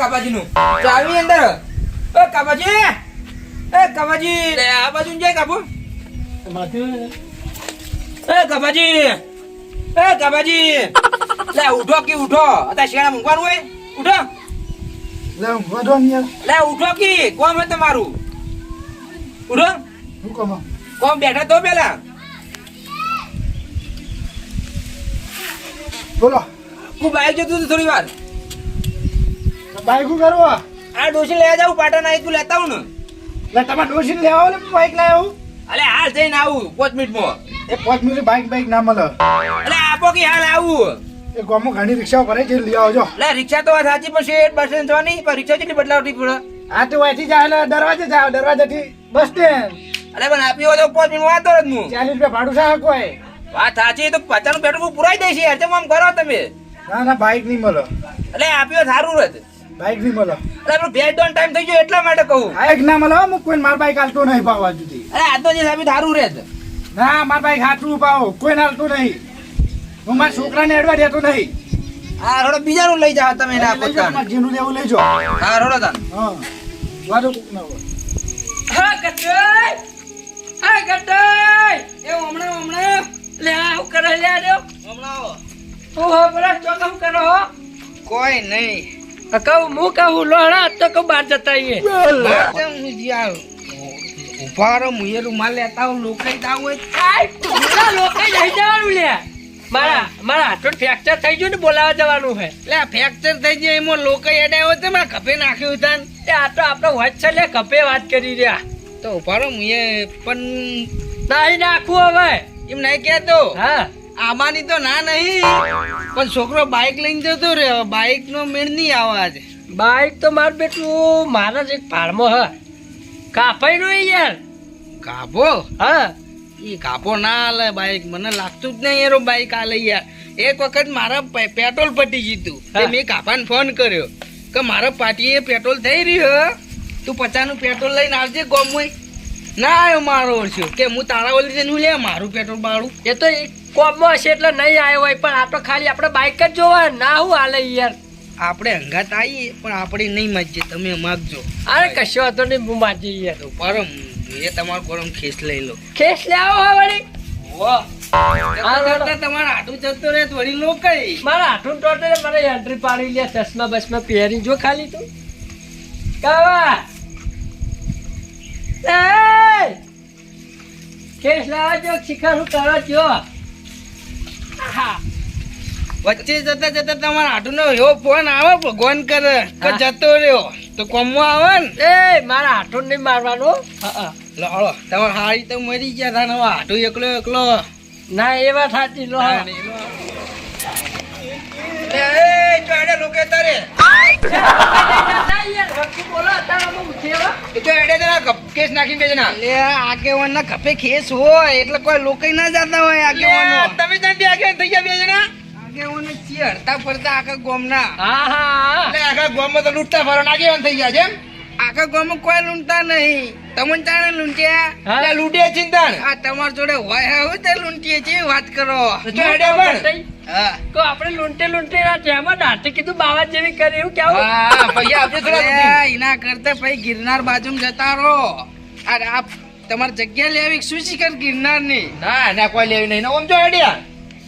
કાપાજી નું. ચાવી અંદર. એ કાપાજી એ કાપાજી લે આ બાજુ જાય કાપો એ કાપાજી એ કાપાજી લે ઉઠો કે ઉઠો. અત્યારે શેણા મૂકવાનું હોય? ઉઠો. લે ઉઠો લે ઉઠો કે. કોમ હે તમારું? ઉઠો. હું કોમ? કોમ બેઠા તો પેલા. બોલો. હું બાઈક જતું થોડી વાર. બાઈક શું કરવા? આ ડોસી લેવા જાવ પાટણ આવી તું લેતા આવું ને. લે તમે ડોસીને લેવા આવો ને બાઈક લાવ્યો અલે હાલ જઈને આવું પાંચ મિનિટમાં. એ પાંચ મિનિટ બાઈક બાઈક ના મળે. અલે આપો કે હાલ આવું. એ ગામમાં ઘણી રિક્ષાઓ ભરે છે લઈ આવજો. લે રિક્ષા તો સાચી પણ શેઠ બસ જવાની? પણ રિક્ષા કેટલી બદલાવતી પડે? આ તો અહીંથી જાય એટલે દરવાજે જાવ દરવાજેથી બસ સ્ટેન્ડ અલે પણ આપ્યો તો પાંચ મિનિટ વાતો જ હું. ચાલીસ રૂપિયા ભાડું સાહેબ કોઈ. વાત સાચી તો પચાસનું પેટ્રોલ પુરાઈ દઈશ યાર. તેમ આમ કરો તમે. ના ના બાઈક નહીં મળે. એટલે આપ્યો સારું રત બાઈક નહીં મળે. અરે આપણો ભેજ દોન ટાઈમ થઈ ગયો એટલા માટે કહું. બાઇક ના મળે હો, કોઈ માર બાઇક હાલતો નહીં પાવા જુદી. અરે આ તો જે સાબિત ધારું રહે ના માર બાઇક હાથું પાવો કોઈ હાલતું નહીં. હું મારા છોકરાને એડવા દેતો નહીં. હા રોડો બીજાનું લઈ જાવ તમે ના લઈ જાઓ, પોતાનું. જેનું લેવું લેજો હા રોડો તાન. હા વાંધો કોક ના હોય. હા ગટઈ હા ગટઈ એ હમણાં હમણાં. લે આ હું કરે? લે આ રહ્યો હું હો બરા ચોકા હું કરો હો? કોઈ નહીં. કહું હું કહું લોહડા તો કહું બહાર જતા હું ઊભા રહો મુયે રૂમાલ લેતા હું લોકાઈ દાવ હોય આય પૂરા લોકો જવાનું લે. મારા મારા હાથો ફ્રેક્ચર થઈ ગયું ને બોલાવા જવાનું છે લે ફ્રેક્ચર થઈ ગયું એમાં લોકાઈ અડાયો તો મારા કપે નાખ્યું હતા ને. આ તો આપણો વાત છે લે કપે વાત કરી રહ્યા. તો ઊભા રહો મુયે પણ નાઈ નાખવું હવે. એમ નહીં કહેતો. હા. આમાંની તો ના નહીં. પણ છોકરો બાઇક લઈને જતો રહ્યો. બાઇક નો મેળ નહીં આવે આજે. બાઇક તો માર બેટું મારા જ એક ફાર્મો હ. કાપાઈ નું યાર. કાપો? હા. એ કાપો ના હાલે બાઇક મને લાગતું જ નહીં એરો બાઇક હાલે યાર. એક વખત મારા પેટ્રોલ પટી જીતું. મેં કાપાને ફોન કર્યો કે મારા પાટીએ પેટ્રોલ થઈ રહ્યું તું પચાસનું પેટ્રોલ લઈને આવજે ગોમમાં ના આવ્યો મારો ઓળખ્યો કે હું તારા ઓલી જઈને હું લે? મારું પેટ્રોલ બાળું. એ તો કોમમાં હશે એટલે નહીં આવ્યો હોય પણ આ તો ખાલી આપણે બાઈક જ જોવા ના હું હાલે યાર. આપણે હંગાત આવીએ પણ આપણે નહીં મજે તમે માગજો અરે કશો હતો નહીં હું માજી યાર. પરમ એ તમારો પરમ ખેસ લઈ લો ખેસ લાવો હે. વળી કરતા તમારા હાથું જતો રહે વળી લોકાઈ મારા હાથું ટોટે મારે એન્ટ્રી પાડી લે ચશ્મા બસમાં પહેરી જો ખાલી તું. કાવા. એ! ખેસ લાવા જો શિખર હું કરવા જો. વચ્ચે જતા જતા તમારા આટુનો એવો ફોન આવે ભગવાન કરે કે જતો રહ્યો તો કોમમાં આવે ને એ મારા હાટુ નહીં મારવાનો. લો હળો તમારે હારી તો મરી ગયા હતા નવા હાટુ એકલો એકલો ના એ વાત સાચી લો ના. એ, એડે લોકે તારે. એ નાખી કેસ નાખીને બેસે ના. ખપે ખેસ હોય એટલે કોઈ લોકો ના જાતા હોય આગેવાનો. તમે ત્યાંથી આગળ થઈ ગયા બે જણા? આગેવાનો છીએ હરતા ફરતા આખા ગામના. હા હા એટલે આખા ગામમાં તો લૂંટતા ફરવાના આગેવાન થઈ ગયા છે એમ? આખા ગામમાં કોઈ લૂંટતા નહીં. તમને જાણે લૂંટ્યા? હા? એટલે લૂંટ્યા ચિંતા આ તમાર જોડે હોય હવે તે લૂંટીએ છે વાત કરો. તો આપણે લૂંટે લૂંટે ના જેમાં દાંતે કીધું બાવા જેવી કરી એવું કેવું હા, થોડા એના કરતા પછી ગિરનાર બાજુમાં જતા રહો. આ તમારે જગ્યા લેવી શું શીખર ગિરનારની ના ના કોઈ લેવી નહીં. ઓમ જો આઈડિયા.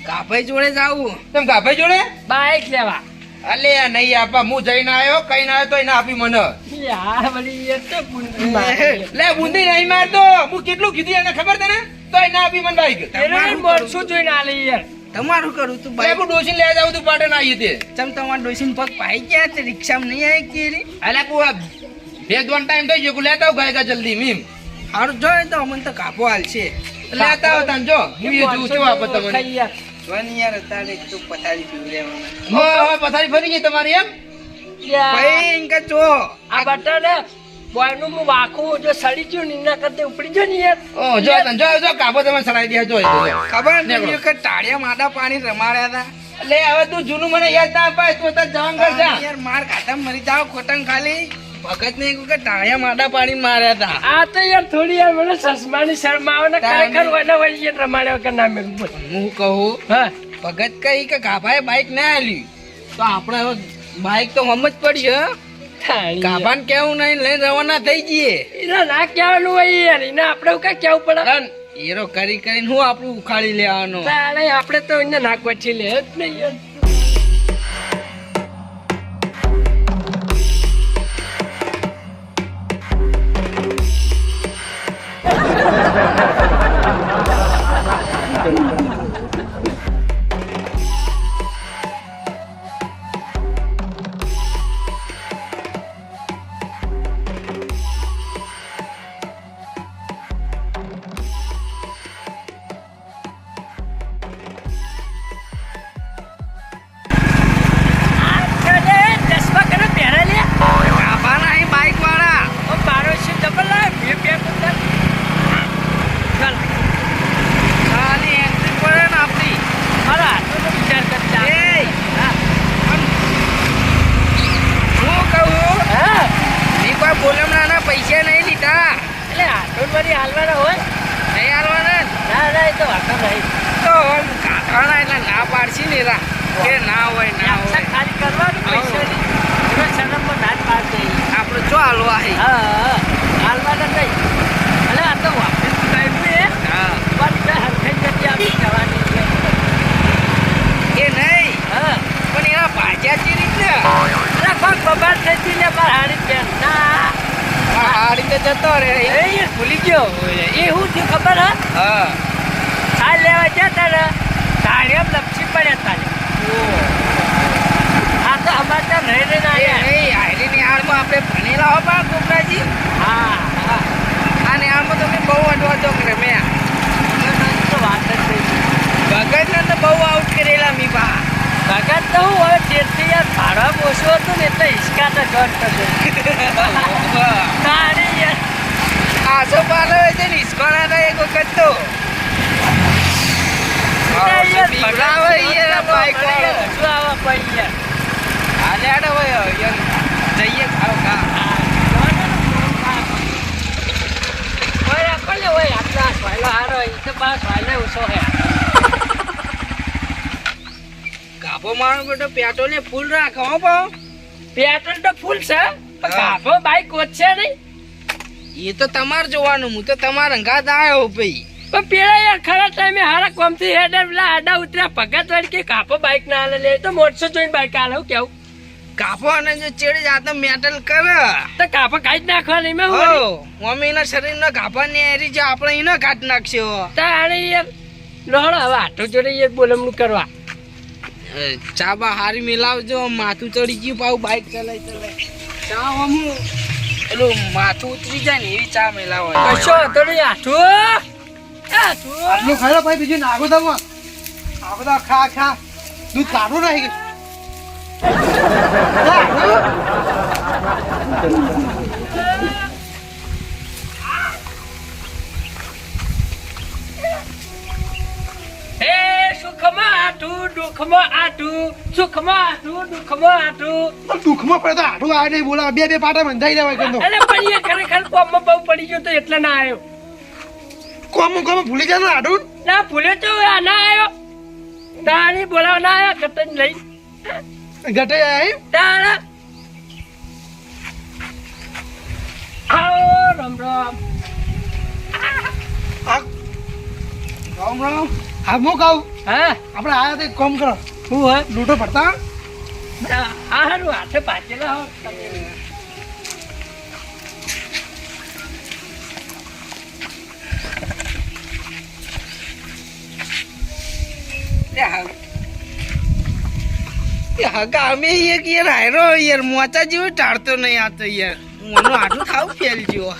કાભાઈ જોડે જાવું તેમ કાભાઈ જોડે? બાઈક લેવા. અલે નહીં આપા હું જઈને આવ્યો કઈ ના આવ્યો તો એને આપી મને. લે બુંદી નહીં મારતો હું કેટલું કીધું એને ખબર તને? તો એને આપી મને બાઈક. શું જોઈને આલે યાર તમારું કરું તું બાઈક. હું લે લઈ જાવ તું પાટણ આવી તે ચમ તમારા ડોસીન પગ પાઈ ગયા છે રિક્ષામાં નહીં આવી કે અલે કો બે દોન ટાઈમ થઈ ગયો લેતા આવ ગાયકા જલ્દી મીમ. હારું જો તો અમને તો કાપો હાલશે લેતા આવ તાન જો. હું એ જોઉં છું આપો તમને ખાઈ યાર. જોની યાર તારે તું પથારી પીવડાવવાના હો પથારી ફરી ગઈ તમારી એમ? ભાઈ ઇનકા ચો આ બટાને બોયનું હું વાખું જો સડી ગયું ને કરતે ઉપડી જો ને યાર ઓ જો તન જો જો કાપો તમે સડાઈ દે જો ખબર ને કે ટાળિયા માડા પાણી રમાડ્યા હતા. એટલે હવે તું જૂનું મને યાદ ના અપાય તું તો જવાન કર જા. યાર માર ખાતા મરી જાવ ખોટંગ ખાલી. ભગત ને કે ટાળિયા માડા પાણી માર્યા હતા. આ તો યાર થોડી યાર મને સસમાની શરમ આવે ને ખરેખર વના વળી રમાડ્યા વગર ના મેળવું હું કહું હા. ભગત કઈ કે ગાભાએ બાઈક ના આલી. તો આપણે હવે બાઈક તો હમ જ પડી છે. કાભાન કેવું નહીં લઈને રવાના થઈ જઈએ. એના ના કહેવાનું હોય યાર. એને આપણે કઈ કેવું પડે. એરો કરી કરીને હું આપણું ઉખાડી લેવાનો. આપણે તો એને નાક વચ્ચે લે જ નહીં યાર. ના કે ના હોય ના હોય. ખાલી કરવાનું પૈસાની એમાં શરમમાં ના જ થઈ આપણે જો હાલવા હે. હા હાલવાના નહીં અલે આ તો વાપરી ટાઈમ એ હા. પણ તે હરખઈ જતી આપી જવાની. એ નહીં. હા. પણ એના ભાજ્યા ચી રીતે. અરે કોણ બબાર થઈ ને લે હારી પેન ના. જતો રે એ ભૂલી ગયો. એ હું થયું ખબર હા? હા. લેવા જતા ને ધાડિયમ લપસી પડ્યા તારે આ તો અમારે ત્યાં રહી રહીને આવ્યા નહીં આયરીની આપણે ભણેલા હો પણ ગોપરાજી હા. આને હાલમાં તો મેં બહુ અડવાતો કરે મેં વાત જ ભગતને તો બહુ આઉટ કરેલા મી બા. ભગત તો હું હવે તેથી યાર ભાડા ઓછું હતું ને એટલે હિસકા તો જટ કરતો તારી યાર. આસો પાલો હોય છે ને ઈસ્કોલા તો એક વખત તો યાર બીવડાવે યાર બાઈક વાળો હજુ આવા પડી યાર હાલે આડો હોય યાર જઈએ ખાઓ ખા ઓય રાખો ને ઓય આટલા સ્વાયલો હારો ઈ તો હે? કાપો મારો બેટો પેટ્રોલ ને ફૂલ રાખો હો પાઉ પેટ્રોલ તો ફૂલ છે પણ ગાભો બાઈક વધશે નહીં. એ તો તમારે જોવાનું હું તો તમારે અંગાત આવ્યો ભાઈ. પણ પેલા યાર ખરા ટાઈમે હારા કોમથી હેડર પેલા આડા ઉતર્યા ભગત વાળી કે કાપો બાઈક ના હાલે લે તો મોટસો જોઈને બાઈક હાલે હું કેવું? કાપો અને જો ચેડી જાતો મેટલ કરે તો કાપો કાઢી નાખવા નાખવાની મેં મમ્મી ના શરીર ના કાપા ને એરી જે આપણે એને કાઢ નાખશો. તાણે યાર લહડો હવે આટો જોડે એક બોલમણું કરવા. ચા બા હારી મિલાવજો માથું ચડી ગયું પાઉ બાઈક ચલાઈ ચલાઈ ચા અમું પેલું માથું ઉતરી જાય ને એવી ચા મિલાવો કશો તડી આઠો. આઠું. આટલું ખાઈ લો ભાઈ બીજું નાગો તમે આ બધા ખા ખા. દૂધ કાઢું નાખી દુઃખમાં આઠું સુખમાં આઠું દુઃખમાં આઠું દુઃખમાં પડે તો આઠું આવે નહીં બોલા બે બે પાટા બંધાઈ દેવાય કંદો અરે પણ એ ખરેખર કોમમાં બહુ પડી ગયો તો એટલે ના આવ્યો. કોમ કોમ ભૂલી જાય ને આઠું ના ભૂલે તો આ ના આવ્યો. તાણી બોલાવા ના આવ્યા કતન લઈ. ઘટે આવી તાણા આવો રામ રામ આ રામ રામ હા હું કહું હા આપણે આયા તો એક કામ કરો હું હોય લૂંટો પડતા આ હારું હાથે પાછેલા હો તમે. હગા અમે એક યાર હાયરો યાર મોચા જેવો ટાળતો નહીં આ તો યાર. મોનું આટલું ખાવું ફેલ જેવો.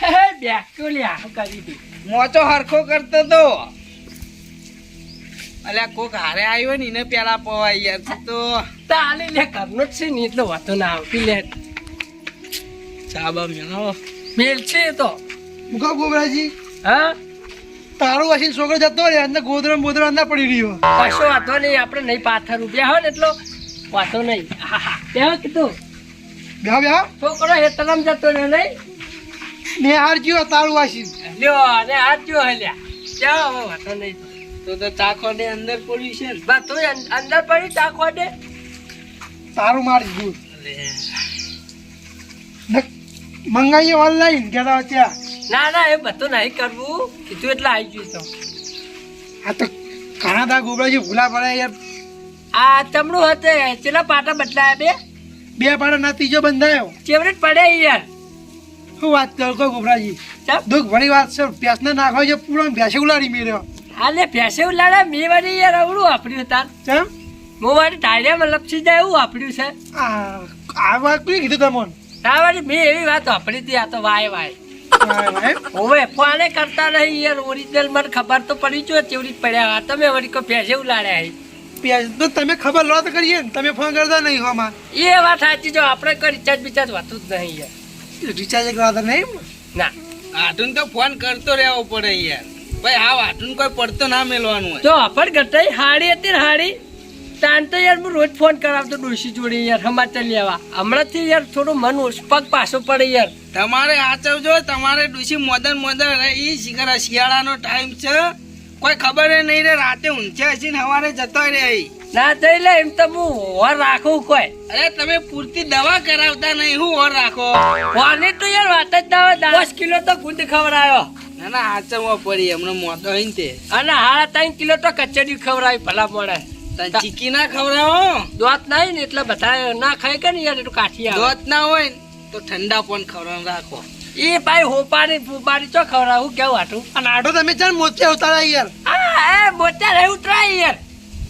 હે હે બેક્યો લ્યા હું કરી દી મોચો હરખો કરતો તો. અલ્યા કોક હારે આવ્યો ને એને પેલા પવાય યાર તો તાલે લે કરનો જ છે ને એટલો વાતો ના આવતી લે. ચા બા મેળો. મેલ છે એ તો. મુકા ગોબરાજી. હા? તારું વાસી છોકરો જતો રે અંદર ગોદરો ને બોદરો અંદર પડી રહ્યો. કશો વાંધો નહીં આપણે નહીં પાથર રૂપિયા હોય ને એટલો વાંધો નહીં. હા હા. ત્યાં કીધું. બેહા બેહા છોકરો હેતરામ જતો ને નહીં. ને હાર જ્યો તારું વાસી લ્યો અને હાર જો હલ્યા ત્યાં વાંધો નહીં. તો તો ચાખો ને અંદર પડી છે બા તું અંદર પડી ચાખો ને તારું મારી દૂધ મંગાઈએ ઓનલાઈન કહેતા ત્યાં. ના ના એ બધું નહીં કરવું. કીધું એટલે આવી ગયું તો. આ તો ઘણા દા ગોબરાજી ભૂલા પડે યાર. આ ચમડું હતે. ચેલા પાટા બદલાયા બે? બે પાટા ના ત્રીજો બંધાયો. ચેવરેટ પડે યાર. શું વાત કરો કો ગોબરાજી? દુઃખ ભરી વાત છે. પ્યાસને નાખો છે પૂરો ભેંસે ઉલાડી મેર્યો. લે ભેંસે ઉલાડે મેં વાળી યાર અવડું વાપર્યું તાર. ચમ? હું વાળી ટાયરિયામાં લપસી જાય એવું વાપર્યું છે. આ આ વાત કઈ કીધું તમને? આ વાળી મેં એવી વાત વાપરી હતી આ તો વાય વાય. હવે ફોને કરતા નહીં યાર? ઓરિજિનલ મને ખબર તો પડી જો ચેવડી પડ્યા. હતા તમે વળી કોઈ ભેંસે ઉલાડ્યા હે. પ્યાસ તો તમે ખબર લો તો કરીએ ને તમે ફોન કરતા નહીં હોમાં એ વાત સાચી જો આપણે કોઈ રિચાર્જ બિચાર્જ હોતું જ નહીં યાર. રિચાર્જ કરાવતા નહીં ના. આટુન તો ફોન કરતો રહેવો પડે યાર. ભાઈ હા આટુન કોઈ પડતો ના મેલવાનું હોય. તો આપણ ગટાઈ હાડી હતી ને હાડી. તાન તો યાર હું રોજ ફોન કરાવતો ડોશી જોડે યાર સમાચાર લેવા. હમણાંથી યાર થોડું મન પગ પાછો પડે યાર. તમારે આચવજો તમારે ડોશી મોદન મોદન ઈ શિખર શિયાળાનો ટાઈમ છે. કોઈ ખબર નહીં રે રાતે ઊંચે હસી ને સવારે જતો રે. ના થઈ લે એમ તો હું હોર રાખું કોઈ. અરે તમે પૂરતી દવા કરાવતા નહીં હું ઓર રાખો. હોની તો યાર વાત જ હોય દસ કિલો તો ગુંદ ખવડાયો. ના ના આચવવા પડી હમણાં મોટો ને તે. અને હા ત્રણ કિલો તો કચેરી ખવડાવી ભલા મળે ચીકી ના ખવડાવો. દોત નહીં ને એટલે બધા ના ખાય કે ને યાર એટલું કાઠી આવે. દોત ના હોય તો ઠંડા પણ ખવડાવ રાખો. એ ભાઈ હોપારી ફૂપારી ચો ખવડાવું? કેવું હાટું? અને આટો તમે ચાલ મોચે ઉતારા યાર. આ એ મોટા રહે ઉતરાય યાર.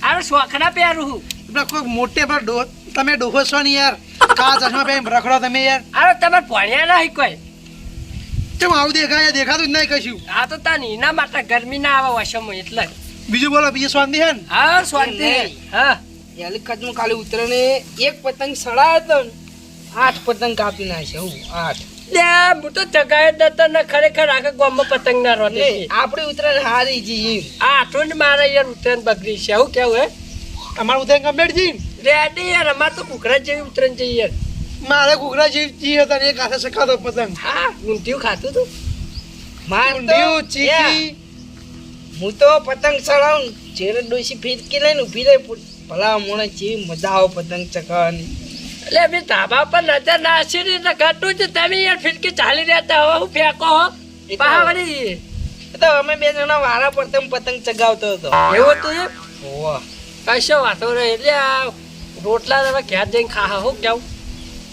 આરો શોખના પહેરું હું. એટલે કોઈ મોટે પર ડો તમે ડોહો છો ને યાર. કા ચશ્મા પહેરી રખડો તમે યાર. આરો તમે ભણ્યા નહીં કોઈ. કેમ આવું દેખાય? દેખાતું જ નહીં કશું. આ તો તાર એના માટે ગરમી ના આવે વશમાં એટલે. બીજું બોલો બીજું શાંતિ હે ને? હા શાંતિ હા. યાલી કદનું ખાલી ઉતરે એક પતંગ સડાયો તો આઠ પતંગ કાપી નાખે હું આઠ. હું તો જગાય દતા ને ખરેખર આખા ગામમાં પતંગ ના રોતે આપડે ઉતરે હારી જી આ આઠું મારે યાર ઉતરેન બગડી છે. હું કેવું હે? અમારું ઉદય કમ્પ્લીટ જી રેડી યાર અમાર તો કુકરા જેવી ઉતરેન જઈએ યાર. મારે કુકરા જેવી જી હતા ને એક હાથે શકાતો પતંગ. હા ઊંધિયું ખાતું તું? માર ઊંધિયું ચીકી હું તો પતંગ ચડાવું જેરે ડોસી ફિરકી લઈને ઊભી રહી ભલા મોણે જેવી મજા આવે પતંગ ચગાવવાની. એટલે અમે ધાબા પર નજર નાસી ને તો ઘટું જ તમે યાર ફિરકી ચાલી રહ્યા હવે હું ફેંકો હો તો- અમે બે જણા વારા પડતે પતંગ ચગાવતો હતો. એવું હતું એ ઓવા કશો વાતો રહે એટલે આ રોટલા તમે ઘેર જઈને ખા હું કેવું?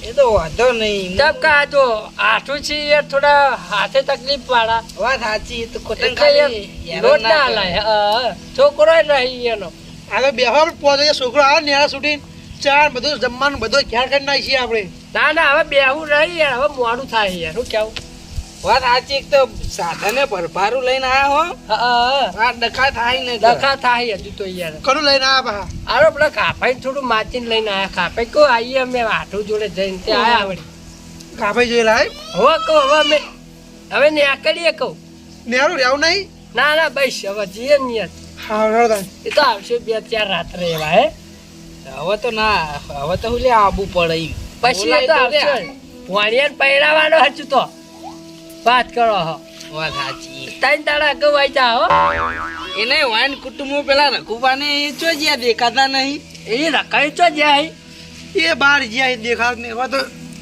એ તો વાંધો નહીં. તબ કા જો આઠું છે યાર થોડા હાથે તકલીફ વાળા. વાત સાચી તો કોટન ખાલી લોટ ના લાય. હા છોકરો નહીં એનો આગળ બેહોર પહોંચે છોકરો આવે નેરા સુધી. ચાર બધું જમવાનું બધું ખ્યાલ કરી નાખીએ આપણે? ના ના હવે બેહું રહી યાર હવે મોડું થાય યાર. શું કેવું? વાત સાચી તો સાધને ભરભારું લઈને આયા હો. હા ડખા થાય ને ડખા થાય હજુ તો યાર. કરું લઈને આયા બા? આરો પેલા કાપાઈ થોડું માચીને લઈને આયા. કાપાઈ કો આવીએ અમે આઠું જોડે જઈને ત્યાં આયા આવડી કાપાઈ જોઈ લાય હવે કહું હવે અમે હવે ને આ કરીએ કહું. નેરું રહેવું નહીં? ના ના બસ હવે જઈએ નિયત. હા રડતા એ તો આવશે બે ચાર રાત્રે એવા હે? હવે તો ના હવે તો હું લે આબુ પડે. પછી તો આવશે. રે. પહેરાવાનો હજુ તો. વાત કરો હો. વાત સાચી. તૈન તારા અગાઉ આવી જા હો. એને વાઈન કુટુંબો પેલા રઘુબાને એ ચો જ્યાં દેખાતા નહીં? એ રકાઈ ચો જાય એ બહાર જ્યાં દેખાત નહીં. હવે તો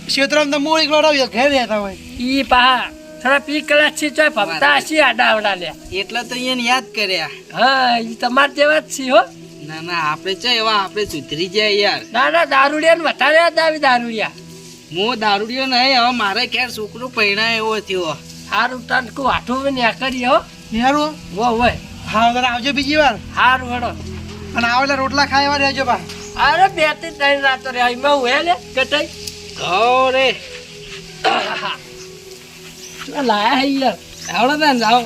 ક્ષેત્રમાં તો મૂળ એકલો રહ્યો ઘેર રહેતા હોય. ઈ પા થોડા પી કલાક છે ચોય ભમતા હસી આડાવડા લે. એટલે તો એને યાદ કર્યા. હા ઈ તમાર જેવા જ છે હો. ના ના આપણે ચો એવા આપણે સુધરી જાય યાર. ના ના દારૂડિયા ને વધારે દાવી દારૂડિયા. હું દારૂડિયો નહીં હવે મારે ક્યાં છોકરો પહેણા એવો થયો. હારું તન કુ આઠું બે ન્યા કરી હો. નેરું વો હોય હા હવે આવજો બીજી વાર. સારું હેડો. અને આવેલા રોટલા ખાવા રહેજો બા. અરે બેથી ત્રણ રાતો રે એમાં હું હે લે કટાઈ? ઘઉં રે. લાયા હે યાર આવડે ને જાઓ.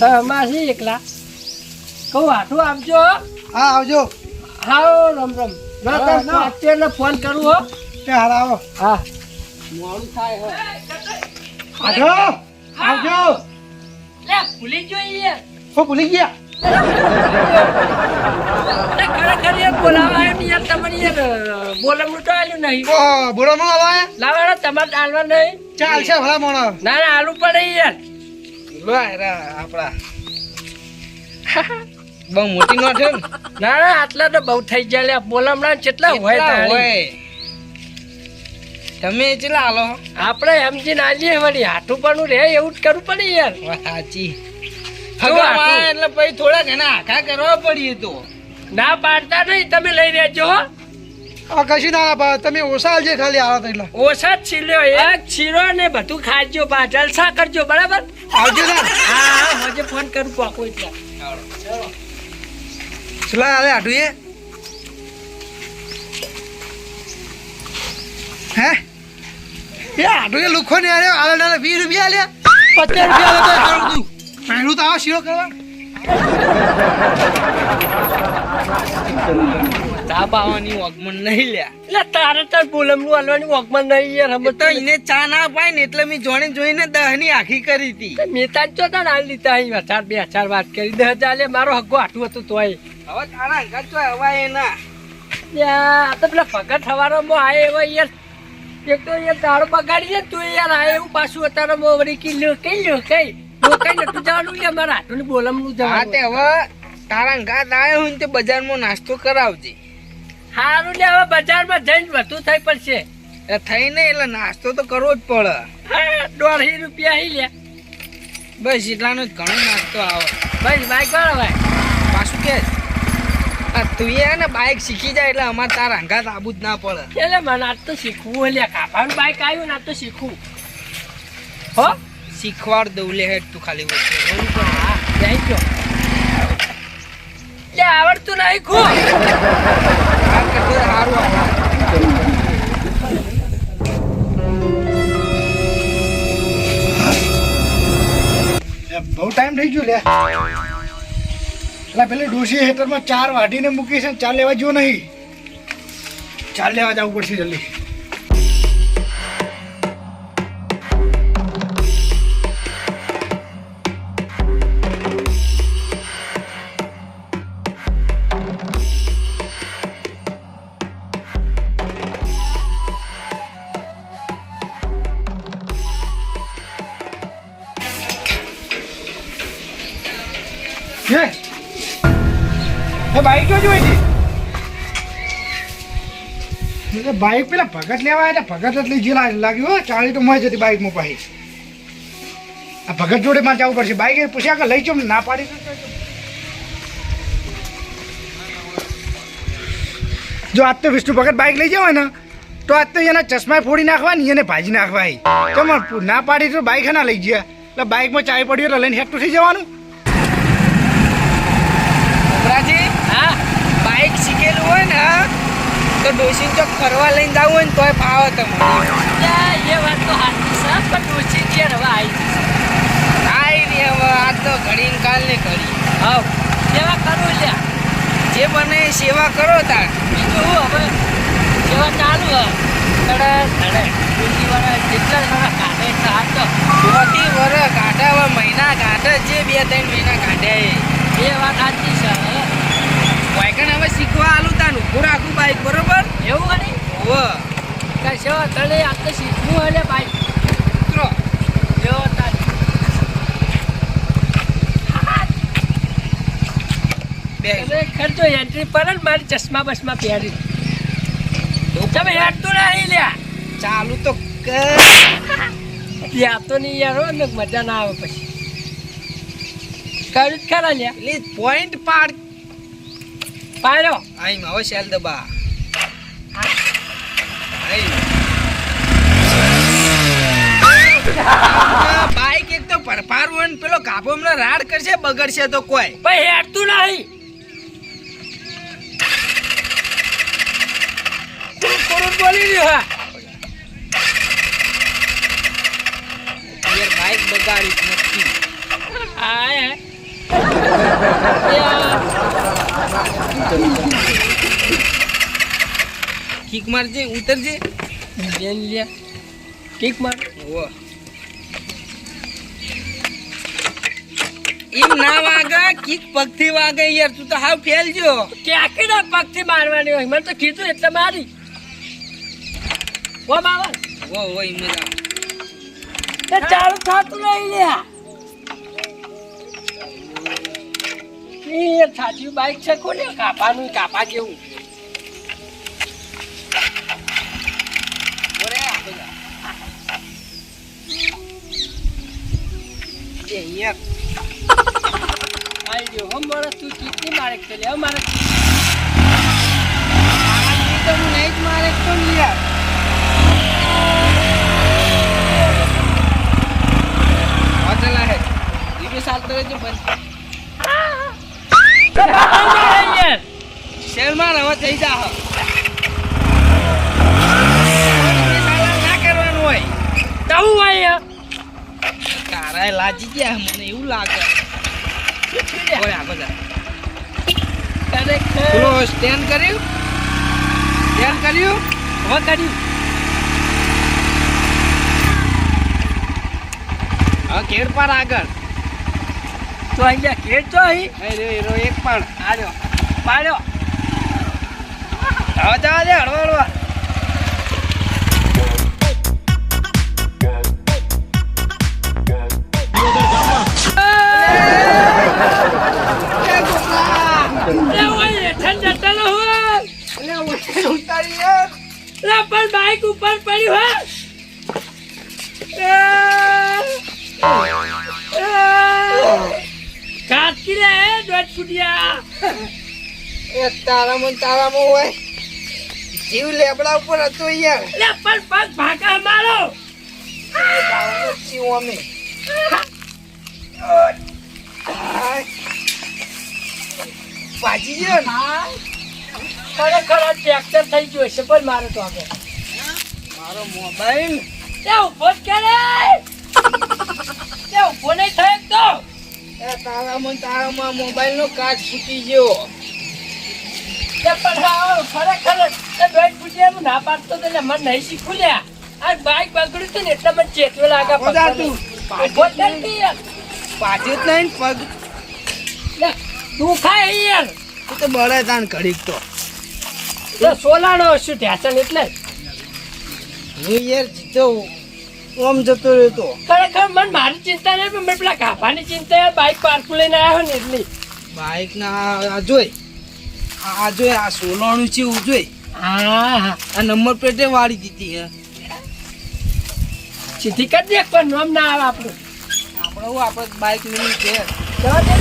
સમા છે એકલા. કહું આઠું આપજો હો. હા આવજો. હા રમ રમ. અત્યારે ફોન કરું હો. હાલ આવો. હા. મોડું થાય હો આજો આવજો. લે ભૂલી જોઈએ હો ભૂલી ગયા? અરે ખરેખર યાર બોલાવા એમ યાર તમને યાર બોલવાનું તો આલ્યું નહીં. ઓહ બોલો નો લાવાડો તમારે આલવા નહીં. ચાલ છે ભલા મોણો ના ના આલુ પડે યાર. લો હેરા આપડા બહુ મોટી નો છે ના ના આટલા તો બહુ થઈ ગયા લે બોલમણા કેટલા હોય હોય. તમે કેટલા હાલો? આપણે સમજીને આલીએ વળી હાથું પણ રે એવું જ કરવું પડે યાર. સાચી. એટલે પછી થોડા ઘણા આખા કરવા પડીએ તો. ના પાડતા નહીં તમે લઈ રહેજો હો. આ કશું ના ભાવ તમે ઓછા આલજે ખાલી આવો તો એટલે ઓછા જ છીલ્યો એક છીરો ને બધું ખાજો બા જલસા કરજો બરાબર? આવજો ને. હા હા મજે ફોન કરું પાકો એટલે. ચલો આલે આટું એ હે? એ આટું એ લુખો ને આલે આલે નાલે વીસ રૂપિયા આલ્યા. પચાસ રૂપિયા આલે તો કરું તું. પહેલું તો આવો શીરો કરવા. દાબાવાની વગમન નહીં લ્યા. એટલે તારે તાર બોલમનું હાલવાની વોકમાં નહીં યાર એ તો એને ચા ના પાય ને એટલે મેં જોડે જોઈને દહની આખી કરી હતી. મેં જ જોતા ને હાલ લીધા અહીં બે હજાર વાત કરી. દહ ચાલે મારો હગો હાટું હતું તોય. હવે તારા અંગાત તો હવાય એના. આ તો પેલા ભગત હવારોમાં આવે એવો યાર. એક તો યાર દાળ બગાડી છે તું યાર આ એવું પાછું અત્યારે મો વળી કી લ્યો કઈ કઈ? નતું જવાનું લે મારા હાથું બોલમનું હા તે હવે તારા અંગાત આવ્યો હું તે બજારમાં નાસ્તો કરાવજે. હારું લે હવે બજારમાં જઈને વધુ થઈ પડશે. એ થઈ ને એટલે નાસ્તો તો કરવો જ પડે. હા, દોઢી રૂપિયા હી લે. બસ એટલાનો જ ઘણો નાસ્તો આવે. બસ બાઈક વાળો ભાઈ પાછું કે તું એ ને બાઇક શીખી જાય એટલે અમારે તાર અંગાત આબુ જ ના પડે. એટલે મને આજ તો શીખવું લે કાપાનું બાઈક આવ્યું ને આજ તો શીખવું. હો? શીખવાડ દઉં લે હેડ તું ખાલી વચ્ચે. બરોબર? હા જઈ ગયો. લે આવડતું નહીં હારું બહુ ટાઈમ થઈ ગયો લે. એટલે પેલી ડોસી હેઠળમાં ચાર વાઢીને મૂકી છે ચાર લેવા જો નહીં. ચાર લેવા જવું પડશે જલ્દી. બાઈક જો જોઈ છે. બાઈક પેલા ભગત લેવા આવ્યા ભગત જ લઈ જેલા લાગ્યું ચાળી તો મળી જતી બાઈક પાછી આ ભગત જોડે મારે જવું પડશે. બાઈક પૂછ્યા કે લઈ ચમ ના પાડી જો આજ તો વિષ્ણુ ભગત બાઈક લઈ જવાય ને, તો આજ તો એના ચશ્મા ફોડી નાખવાની, એને ભાજી નાખવા ચમ ના પાડી તો બાઈક ના લઈ ગયા. એટલે બાઈકમાં ચાય પડી એટલે લઈને હેઠું થઈ જવાનું છોકરાજી હા બાઇક શીખેલું હોય ને તો ડોસીને ચોક ફરવા લઈને જવું હોય ને તોય ફાવે તમને. એ વાત તો સાચી છે પણ ડોશી જે હવે આવી જશે. આવી રહી હવે આજ તો ઘડી ને કાલ ને ઘડી હાવ સેવા કરું લ્યા. જે બને સેવા કરો તાર. બીજું હું હવે સેવા ચાલુ હવે ધડે ધડે ડોશી વાળા જેટલા મારા કાઢે હાથ તો. બધી વર કાઢે હવે મહિના કાઢે જે બે ત્રણ મહિના કાઢ્યા એ. વાત સાચી છે. વાયકણ હવે શીખવા આલું તાન ઉભું રાખું બાઈક બરોબર? એવું નહીં ઓ કશો તળે આ તો શીખવું એટલે બાઈક મિત્રો. જો તાર. ખરેખર તો એન્ટ્રી પર જ મારી ચશ્મા બસમાં પહેરી. તમે હેડતું નહીં લ્યા. ચાલુ તો ત્યાં તો નહીં યાર હો મજા ના આવે પછી. કર્યું જ ખરા લ્યા. એટલે પોઈન્ટ પાડ. આઈ માવો શેલ દબા. બાઈક એક તો પરફારું હોય ને પેલો કાપો હમણાં રાડ કરશે બગડશે તો કોઈ. ભાઈ હેડતું નહીં. બોલી રહ્યો હા. બાઈક બગાડી નથી. હા. કિક મારજે ઉતરજે. બેન લ્યા. કિક માર. ઓ એમ ના વાગે કિક પગથી વાગે યાર. તું તો હાવ ફેલજો. કે ના પગથી મારવાની હોય? મને તો કીધું એટલે મારી. ઓ બાબા ઓ ઓ તે ચાલુ થતું નહીં લ્યા. એ સાચી બાઈક છે કોને? કાપાનું કાપા જેવું મારે તું કેટલી મારે હવે મારે નહીં જ મારે તો યાર. ચાલતો રહેજો યાર શેરમાં રવા થઈ જા ના કરવાનું હોય જવું હોય તારા લાજી ગયા મને એવું લાગે. સ્ટેન્ડ કર્યું? સ્ટેન્ડ કર્યું? હવે કર્યું. કેડ પર આગળ. તો અહીંયા કે તો અહીં. એરો એક પણ. આજો પાડ્યો હવે જવા દે હળવા હળવા. બાઈક ઉપર પડ્યું હે. કાટકી રે દોઢ ફૂટિયા. એ તારામાં તારામાં હોય. જીવ લેબડા ઉપર હતો યાર. લે પણ પગ ભાગા મારો. ગાવાનો અમે. પાછી ગયો ને? ખરેખર ટ્રેક્ટર થઈ ગયો છે પણ મારો તો આગળ. મારો મોબાઈલ. તે ઊભો જ કરે. તે ઊભો નહીં થાય તો. તારામાં તારામાં મોબાઈલ નો કાચ ફૂટી ગયો. પણ ખરેખર તે દોઢ ના પાડતો તો એટલે મને નહીં શીખું લ્યા આ બાઈક બગડ્યું હતું ને એટલે મને ચેતવે લાગે તું પાછી જ નહીં પગ. લે, તું ખાય યાર. તું તો બળે તાણ ઘડીક તો. સોલાનો શું ઢેસણ એટલે? હું યાર જીતો ઓમ જતો રહ્યો તો ખરેખર મને મારી ચિંતા નહીં પણ મને પેલા કાપાની ચિંતા બાઇક પાર્કું લઈને આવ્યો ને એટલી. બાઈક ના આ જોઈ. આ જોઈ આ સોલાણું છે એવું જોઈ. હા હા. આ નંબર પ્લેટે વાળી દીધી હે. સીધી કરી દે પણ નામ ના આવે આપણું. આપણે આપણે બાઇક લઈને છે. જવા દે.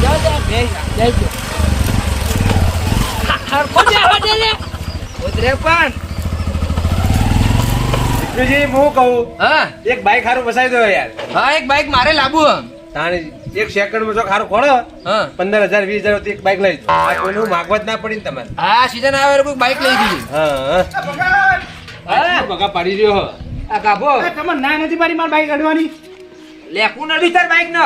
જવા દે. બે જઈજો હરખો જ આવવા દે લે. ઉતરે પણ. વિષ્ણુજી હું કહું હા એક બાઈક હારું બસાવી દો યાર હા એક બાઈક મારે લાવવું હે. તાણે એક સેકન્ડમાં જો ખારું ખોળો હા પંદર હજાર વીસ હજાર એક બાઈક લઈ. આ કોઈનું માગવા જ ના પડી ને તમારે હા સીઝન આવે કોઈ બાઈક લઈ દીધી હા હા હા બગા પાડી રહ્યો હો. આ કાપો તમે ના નથી મારી મારી બાઈક અડવાની લેખું નથી તાર બાઈક ન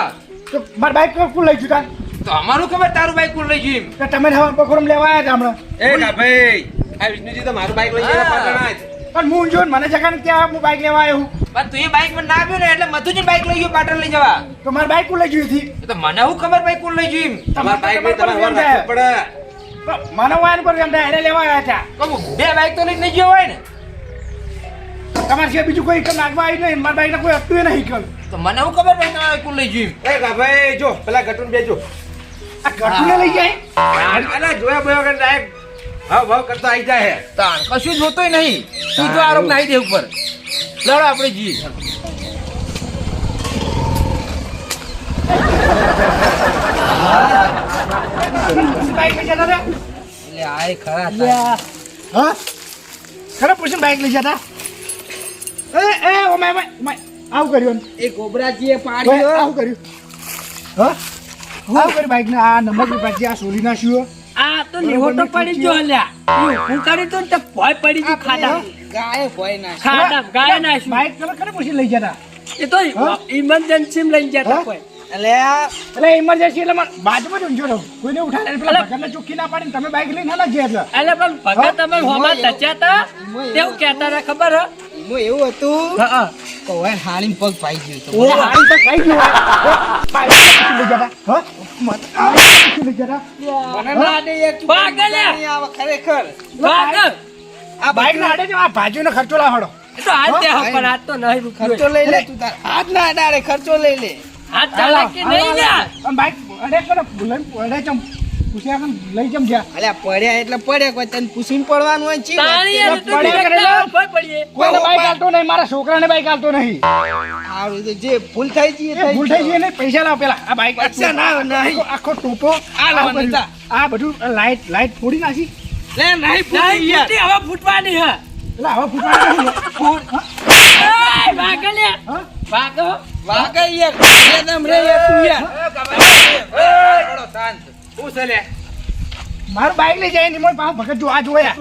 તો મારી બાઈક કોણ લઈ જતા તો અમારું ખબર તારું બાઈક કોણ લઈ ગયું એમ. તો તમે હવા પકોરમ લેવા આવ્યા હતા હમણાં એ ભાઈ આ વિષ્ણુજી તો મારું બાઈક લઈ ગયા હા. પાટણ જ. પણ હું જો મને જગા ને ત્યાં હું બાઈક લેવા આવ્યો પણ તું એ બાઈકમાં ના આવ્યો ને એટલે મધુજી બાઈક લઈ ગયો પાટણ લઈ જવા. તો મારી બાઈક કોણ લઈ જોઈ હતી. તો મને હું ખબર બાઇક કોણ લઈ ગયું તમારી વાર રાખવું પડે. મને વાયન પર એમ એને લેવા આવ્યા હતા. બે બાઇક તો લઈને ગયો હોય ને. તમારે સિવાય બીજું કોઈ નાખવા આવ્યું નહીં મારા બાઈક કોઈ હતું નહીં કર. તો મને હું ખબર ભાઈ તમારે કોણ લઈ ગયું એ ભાઈ જો પેલા ગટુન બેજો. આ ઘટુને લઈ જાય? અલા જોયા બોયા વગર ડાયરેક્ટ ભાવ ભાવ કરતો આવી જાય હે. તાણ કશું જોતોય નહીં. તું તો આરોપ નાઈ દે ઉપર. લડો આપણે જઈએ બાઈક લઈ જતા હતા. એટલે ખરા હા? પૂછીને બાઈક લઈ જતા? એ એ ઓમાય આવું કર્યું એ ગોબરાજીએ ઓય, પાડ્યો. આવું કર્યું. હા? આવું કર્યું બાઈક ને. આ નંબર રૂપિયા પાછી આ સોલી નાખ્યું આ તો તો પડી જો લ્યા હું કરી તો તે ભોય પડી જો ખાડા ગાય ભોય ના ખાડા ગાય નાખ્યું બાઈક તમે ખરે પૂછી લઈ જતા? એ તો ઇમરજન્સી લઈને જતા હા? કોઈ. એટલે એટલે ઇમરજન્સી એટલે બાજુ બાજુમાં જ ઊંઝો રહું કોઈને ઉઠાડે પેલા ભગતને ચોખ્ખી ના પાડીને તમે બાઈક લઈને ના જે એટલે. એટલે પણ ભગત તમે હોમાં દચ્યા હતા તેવું કહેતા હતા ખબર હે? એવું હતું હા કે હવે હાલીને પગ પાઈ ગયો તો. ઓલા પગ તો કઈ ગયું. આ મને ના દે એક પાગલ હે. ખરેખર. આ બાઈક ના આડે જો આ ભાજીનો ખર્ચો લાવડો એ તો હાથ દે પણ હાથ તો નહીં ખર્ચો લઈ લે તું તાર. ના અડાડે ખર્ચો લઈ લે. નહીં બાઈક કરો પડે ચમ પૂછ્યા કન લઈ જમ જ્યાં અલ્યા પડ્યા એટલે પડ્યા કોઈ તને પૂછીને પડવાનું હોય ચી પડ્યા પડીએ. કોઈને બાઈક આલતો નહીં મારા છોકરાને બાઈક આલતો નહીં તો જે ભૂલ થઈ ગઈ એ એ ભૂલ થઈ ને પૈસા લાવ પેલા આ બાઈક પૈસા ના, નહીં. આખો- ટોપો આ લાવ, આ બધું- આ બધું લાઈટ લાઈટ ફોડી નાખી લે નહીં નહીં, ફૂટી યાર. ફૂટી, હવે ફૂટવાની હે. એટલે હવે ફૂટવાનું નહીં. એય, ભાગો લે. હા? ભાગો. વાગે યાર. લે રે યાર તું યાર. મારું બાઈક લઈ જાય ને મને પાછું ભગત જો આ જોયા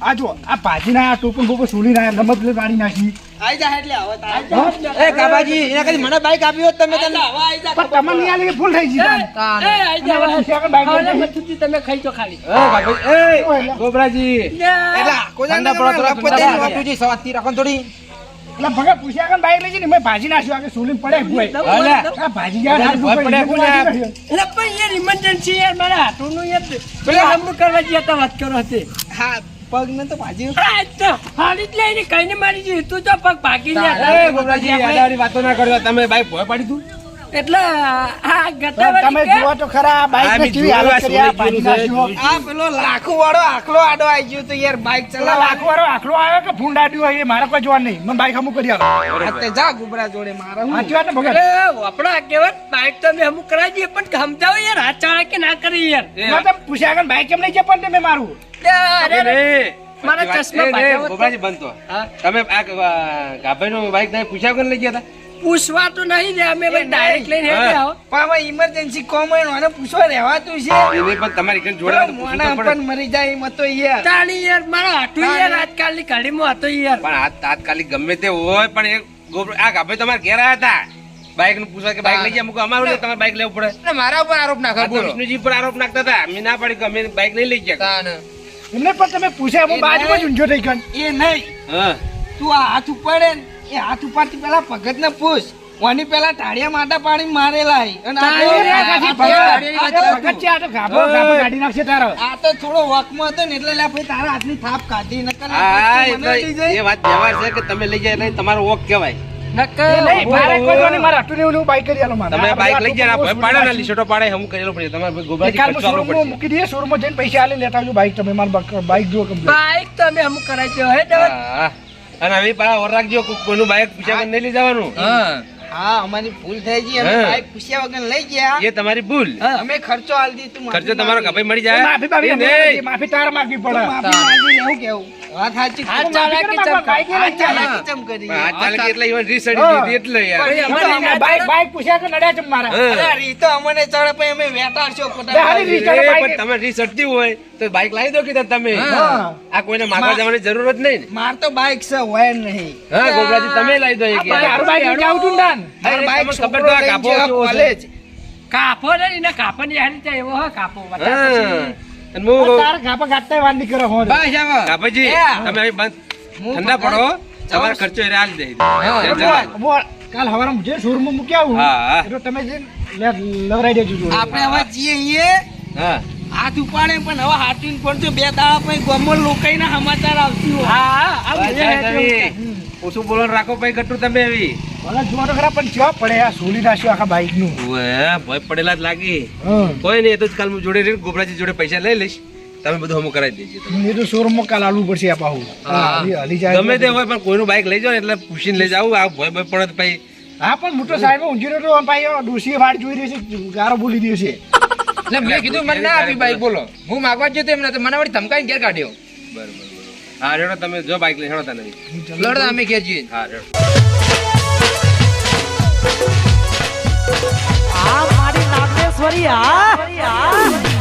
આ જો આ ભાજી ના ટોપન બોપન સુલી ના નંબર લે વાળી નાખી આઈ જા એટલે હવે એ કાબાજી એના કદી મને બાઈક આપ્યો હોત તમે તને હવે આઈ જા. પણ તમને નહીં કે ભૂલ થઈ ગઈ તાન. તાન. આઈ જા, હવે. બાઈક લઈ હવે જાય. મથુરજી તમે ખાઈ જો ખાલી ગોબરાજી એટલે ઠંડા પડો, પડો. જઈ, સવારથી રાખો થોડી. એટલે ભગત પૂછ્યા વગર બાઈક લઈ જઈને મેં ભાજી નાખ્યું આગળ સોલી પડે ભૂય. અલે. ભાજી ગયા હાથ પડે, ભૂય. ભૂય. એટલે પણ યાર emergency યાર મારા હાથોનું યાર પેલા હમણાં કરવા ગયા તા વાત કરો હતી હા પગને તો ભાજી હા તો હાલી જ લઈને કઈને મારી જઈ તું તો પગ ભાગી લે ગોબરાજી વાતો ના કરતા તમે બાઈક ભોય પાડી તું એટલે આ તમે જુઓ તો ખરા બાઈક ને કેવી હાલત કરી આ પાણી આ પેલો લાખો વાળો આખલો આડો આવી ગયો તો યાર બાઈક ચલા લાખો વાળો આખલો આવ્યો કે ભૂંડ આડ્યું હોય એ? મારે કોઈ જોવા નહીં. મને બાઈક હમું કરી આવો તે જા ગુબરા જોડે મારા હું. સાચી વાત ને ભગત? આપણા કેવત બાઈક તો મેં અમુક કરાવી દઈએ પણ સમજાવો યાર હાથ ચાળા કે ના કરી યાર? ના તમે પૂછ્યા કે બાઈક કેમ નહીં જાય પણ તમે મારું? અરે, રે મારા ચશ્મા ભાગ્યા ગોબરાજી બનતો તમે આ ગાભાઈ નું બાઈક તમે પૂછ્યા કે લઈ ગયા હતા? પૂછવા તો નહીં દે અમે ભાઈ ડાયરેક્ટ લઈને હેડે આવો પણ હવે ઇમરજન્સી કોમ હોય અને પૂછવા રહેવાતું છે. એને પણ તમારી ઘર જોડે મોણા પણ મરી જાય એમ તો યાર. તાણી યાર મારો હાથું યાર આજકાલની ઘડીમાં હતો યાર. પણ આ તાત્કાલિક ગમે તે હોય પણ એ ગોબર આ ગાભે તમારા ઘેર આવ્યા હતા. બાઈકનું પૂછવા કે બાઈક લઈ ગયા મૂકો અમારું તમારે બાઈક લેવું પડે. મારા ઉપર આરોપ નાખા વિષ્ણુજી પર આરોપ નાખતા હતા. અમે ના પાડી અમે બાઈક નહીં લઈ ગયા. તાન. એમને પણ તમે પૂછ્યા બાજુમાં જ ઊંઝો થઈ ગયો. એ નહીં. હા. તું આ હાથ ઉપાડે ને એ હાથ ઉપાડતી પેલા ભગત ને પૂછ. ઓની પેલા ટાળિયા માટા પાણી મારેલા હી. અને કાઢી નાખશે તારો. આ તો થોડો વકમાં હતો ને એટલે લા ભાઈ તારા હાથની થાપ કાઢી નકર. એ વાત વ્યવહાર છે કે તમે લઈ જાય એટલે તમારો વોક કહેવાય. નહીં, બાઈક કરી આલો મારે. તમે હમ કરેલો અમે. અને હવે પાછા ઓર રાખજો કોઈનું બાઈક પૂછ્યા વગર નહીં લઈ જવાનું. હા. અમારી ભૂલ થઈ ગઈ. અમે. બાઈક પૂછ્યા વગર લઈ ગયા. એ તમારી ભૂલ. અમે ખર્ચો હાલ દીધું તું ખર્ચો તમારો. કપાઈ મળી જાય. માફી માફી અમે માફી તારે માગવી તો પડે. માફી માંગી લેવું કેવું? વાત સાચી હાથ ચાલાકી ચમ બાઈક હાથ ચાલાકી ચમ કરી પણ આ એટલે ઈવન રીસડી દીધી એટલે યાર. પણ હું તો અમે બાઈક બાઈક પૂછ્યા કે નડ્યા છે મારા? હા. અરે રીતો અમને ચડે પછી અમે વેટાડશો ખોટા. બે હાલી રીત. એ બાઈક- પણ તમે રીસડતી હોય તો બાઈક લાવી દો કીધા તમે? આ કોઈને માગવા જવાની જરૂર જ નહીં માર તો બાઈક છે હોય નહીં. હા ગોબરાજી તમે લાવી દો એક યાર. બાઈક બાઈક ખબર તો કાપો કોલેજ. કાપો ને કાપો ની હારી એવો હા. કાપો અને હું તારે ગાપા હો. બસ તમે હવે બંધ ઠંડા પડો તમારો ખર્ચો એ હાલ દે. કાલ હવારમાં જે શોરૂમમાં મૂકી આવું હા, હા. એટલે તમે જઈને લે- લવરાઈ દેજો આપણે હવે જઈએ અહીંયા, હા. હાથ ઉપાડે પણ હવે હાથવીને પડજો બે દાડા પછી ગામમાં લોકાઈના સમાચાર આવતી હા ઓછું બોલવાનું રાખો ભાઈ ગટું તમે એવી ખરા પણ ચેવા પડે આ સોલી આખા બાઈકનું. ઓએ, ભય પડેલા જ લાગે. કોઈ નહીં એ તો જ કાલ હું જોડે રહીને ગોબરાજી જોડે પૈસા લઈ લઈશ. તમે બધું અમુક કરાવી દેજો. એ તો કાલ આલવું પડશે આ પાછું. હલી- હલી જાય ગમે તે હોય પણ કોઈનું બાઈક લઈ જાઓ એટલે પૂછીને લઈ જાવ આ ભય ભય પડે ભાઈ હા પણ મોટો સાહેબ ઊંઘી રહ્યો તો ભાઈ ડોસી વાટ જોઈ રહ્યો છે ગારો બોલી રહ્યો છે. એટલે મેં કીધું મને ના આપી બાઈક બોલો. હું માગવા જ જતો એમને તો મને વળી ધમકાઈને ઘેર કાઢ્યો. બરોબર બરોબર. હા રેડો તમે જો બાઈક લઈ હેડો તને. લડતા અમે ખેંચીએ. હા રેડો. આ મારી નાગેશ્વરી આ